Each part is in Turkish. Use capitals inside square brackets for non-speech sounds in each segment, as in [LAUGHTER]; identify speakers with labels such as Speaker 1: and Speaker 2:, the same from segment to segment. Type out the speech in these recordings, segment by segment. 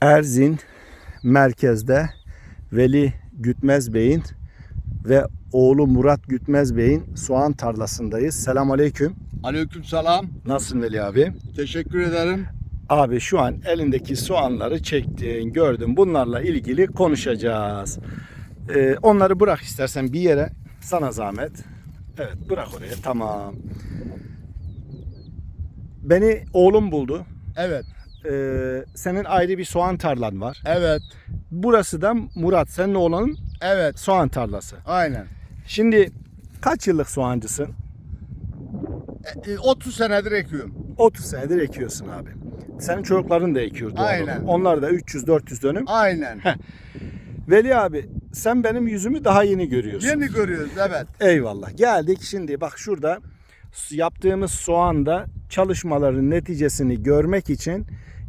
Speaker 1: Erzin merkezde Veli Gütmez Bey'in ve oğlu Murat Gütmez Bey'in soğan tarlasındayız. Selam aleyküm.
Speaker 2: Aleykümselam.
Speaker 1: Nasılsın Veli abi?
Speaker 2: Teşekkür ederim.
Speaker 1: Abi şu an elindeki soğanları çektin, gördüm. Bunlarla ilgili konuşacağız. Ee, onları bırak istersen bir yere. Sana zahmet. Evet bırak oraya. Tamam. Beni oğlum buldu.
Speaker 2: Evet.
Speaker 1: Ee, senin ayrı bir soğan tarlan var.
Speaker 2: Evet.
Speaker 1: Burası da Murat, senin oğlanın
Speaker 2: Evet.
Speaker 1: soğan tarlası.
Speaker 2: Aynen.
Speaker 1: Şimdi kaç yıllık soğancısın?
Speaker 2: E, e, 30 senedir ekiyorum.
Speaker 1: 30 senedir ekiyorsun abi. Senin çocukların da ekiyor doğru.
Speaker 2: Aynen.
Speaker 1: Onlar da 300-400 dönüm.
Speaker 2: Aynen.
Speaker 1: Veli abi sen benim yüzümü daha yeni görüyorsun.
Speaker 2: Yeni görüyoruz evet.
Speaker 1: Eyvallah. Geldik şimdi bak şurada yaptığımız soğanda çalışmaların neticesini görmek için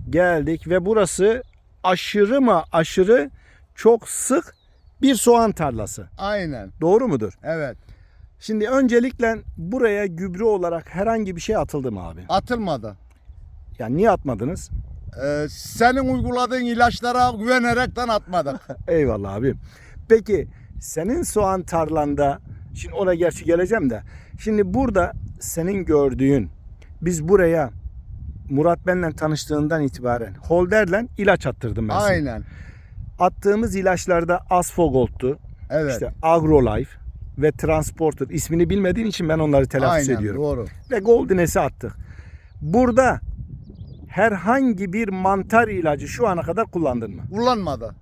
Speaker 1: geldik ve burası aşırı mı aşırı çok sık bir soğan tarlası.
Speaker 2: Aynen.
Speaker 1: Doğru mudur?
Speaker 2: Evet.
Speaker 1: Şimdi öncelikle buraya gübre olarak herhangi bir şey atıldı mı abi?
Speaker 2: Atılmadı.
Speaker 1: Yani niye atmadınız?
Speaker 2: Ee, senin uyguladığın ilaçlara güvenerekten atmadık. [LAUGHS]
Speaker 1: Eyvallah abi. Peki senin soğan tarlanda şimdi oraya gerçi geleceğim de şimdi burada senin gördüğün biz buraya Murat benle tanıştığından itibaren Holder'le ilaç attırdım ben sana.
Speaker 2: Aynen.
Speaker 1: Attığımız ilaçlarda Asfogold'tu.
Speaker 2: Evet.
Speaker 1: işte AgroLife ve Transporter ismini bilmediğin için ben onları telaffuz
Speaker 2: Aynen
Speaker 1: ediyorum.
Speaker 2: doğru.
Speaker 1: Ve Goldines'i attık. Burada herhangi bir mantar ilacı şu ana kadar kullandın mı?
Speaker 2: Kullanmadı.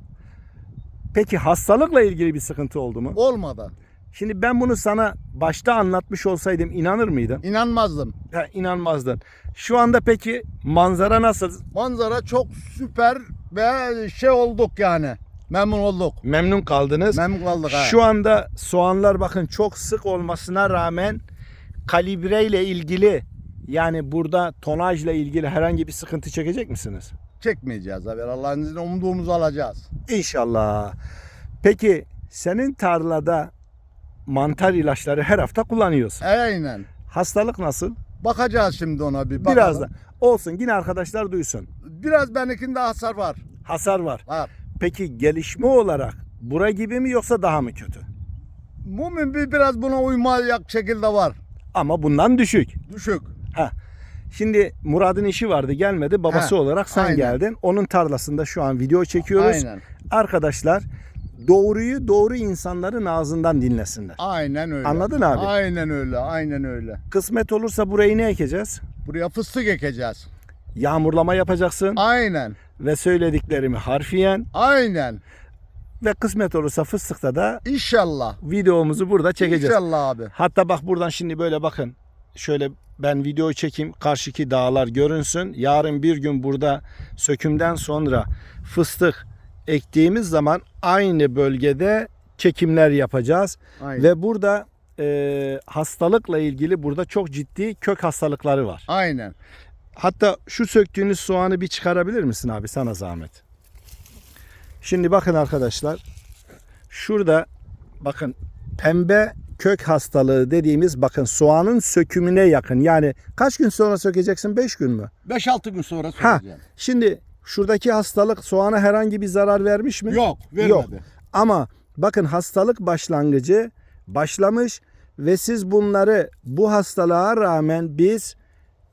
Speaker 1: Peki hastalıkla ilgili bir sıkıntı oldu mu?
Speaker 2: Olmadı.
Speaker 1: Şimdi ben bunu sana başta anlatmış olsaydım inanır mıydın?
Speaker 2: İnanmazdım.
Speaker 1: Ha, inanmazdın. Şu anda peki manzara nasıl?
Speaker 2: Manzara çok süper ve şey olduk yani. Memnun olduk.
Speaker 1: Memnun kaldınız.
Speaker 2: Memnun kaldık ha.
Speaker 1: Şu anda soğanlar bakın çok sık olmasına rağmen kalibre ile ilgili yani burada tonajla ilgili herhangi bir sıkıntı çekecek misiniz?
Speaker 2: çekmeyeceğiz haber. Allah'ın izniyle umduğumuzu alacağız.
Speaker 1: İnşallah. Peki senin tarlada mantar ilaçları her hafta kullanıyorsun.
Speaker 2: Aynen.
Speaker 1: Hastalık nasıl?
Speaker 2: Bakacağız şimdi ona bir bakalım.
Speaker 1: Biraz da. Olsun yine arkadaşlar duysun.
Speaker 2: Biraz benimkinde hasar var.
Speaker 1: Hasar var.
Speaker 2: Var.
Speaker 1: Peki gelişme olarak bura gibi mi yoksa daha mı kötü?
Speaker 2: Mumin bir biraz buna uymayacak şekilde var.
Speaker 1: Ama bundan düşük.
Speaker 2: Düşük.
Speaker 1: Şimdi Murad'ın işi vardı gelmedi. Babası
Speaker 2: He,
Speaker 1: olarak sen
Speaker 2: aynen.
Speaker 1: geldin. Onun tarlasında şu an video çekiyoruz.
Speaker 2: Aynen.
Speaker 1: Arkadaşlar doğruyu doğru insanların ağzından dinlesinler.
Speaker 2: Aynen öyle.
Speaker 1: Anladın abi?
Speaker 2: Aynen öyle. Aynen öyle.
Speaker 1: Kısmet olursa burayı ne ekeceğiz?
Speaker 2: Buraya fıstık ekeceğiz.
Speaker 1: Yağmurlama yapacaksın
Speaker 2: Aynen.
Speaker 1: ve söylediklerimi harfiyen
Speaker 2: Aynen.
Speaker 1: ve kısmet olursa fıstıkta da
Speaker 2: İnşallah.
Speaker 1: videomuzu burada çekeceğiz.
Speaker 2: İnşallah abi.
Speaker 1: Hatta bak buradan şimdi böyle bakın. Şöyle ben videoyu çekeyim. Karşıki dağlar görünsün. Yarın bir gün burada sökümden sonra fıstık ektiğimiz zaman aynı bölgede çekimler yapacağız.
Speaker 2: Aynen.
Speaker 1: Ve burada e, hastalıkla ilgili burada çok ciddi kök hastalıkları var.
Speaker 2: Aynen.
Speaker 1: Hatta şu söktüğünüz soğanı bir çıkarabilir misin abi sana zahmet. Şimdi bakın arkadaşlar. Şurada bakın pembe kök hastalığı dediğimiz bakın soğanın sökümüne yakın. Yani kaç gün sonra sökeceksin? 5 gün mü?
Speaker 2: 5-6 gün sonra
Speaker 1: Ha.
Speaker 2: söyleyeceğim.
Speaker 1: Şimdi şuradaki hastalık soğana herhangi bir zarar vermiş mi?
Speaker 2: Yok. Vermedi.
Speaker 1: Yok. Ama bakın hastalık başlangıcı başlamış ve siz bunları bu hastalığa rağmen biz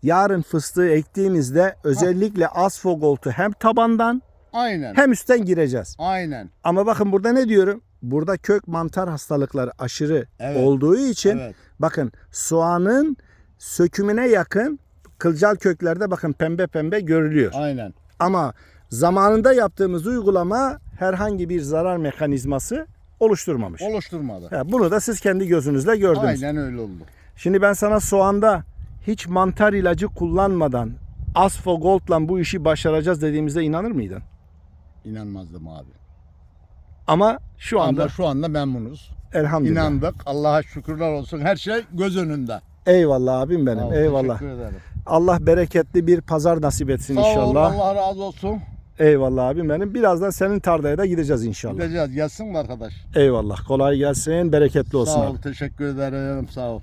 Speaker 1: yarın fıstığı ektiğimizde özellikle asfogoltu hem tabandan
Speaker 2: Aynen.
Speaker 1: hem üstten gireceğiz.
Speaker 2: Aynen.
Speaker 1: Ama bakın burada ne diyorum? Burada kök mantar hastalıkları aşırı
Speaker 2: Evet.
Speaker 1: olduğu için
Speaker 2: Evet.
Speaker 1: bakın soğanın sökümüne yakın kılcal köklerde bakın pembe pembe görülüyor.
Speaker 2: Aynen.
Speaker 1: Ama zamanında yaptığımız uygulama herhangi bir zarar mekanizması oluşturmamış.
Speaker 2: Oluşturmadı.
Speaker 1: Ha, bunu da siz kendi gözünüzle gördünüz.
Speaker 2: Aynen öyle oldu.
Speaker 1: Şimdi ben sana soğanda hiç mantar ilacı kullanmadan Asfogold'la bu işi başaracağız dediğimizde inanır mıydın?
Speaker 2: İnanmazdım abi.
Speaker 1: Ama şu anda
Speaker 2: Ama şu anda memnunuz.
Speaker 1: elhamdülillah.
Speaker 2: İnandık. Allah'a şükürler olsun. Her şey göz önünde.
Speaker 1: Eyvallah abim benim. Eyvallah.
Speaker 2: Teşekkür ederim.
Speaker 1: Allah bereketli bir pazar nasip etsin
Speaker 2: Sağ
Speaker 1: inşallah.
Speaker 2: Allah razı olsun.
Speaker 1: Eyvallah abim benim. Birazdan senin tarlaya da gideceğiz inşallah.
Speaker 2: Gideceğiz. Gelsin mi arkadaş?
Speaker 1: Eyvallah. Kolay gelsin. Bereketli olsun
Speaker 2: Sağ
Speaker 1: abi.
Speaker 2: ol. Teşekkür ederim. Sağ ol.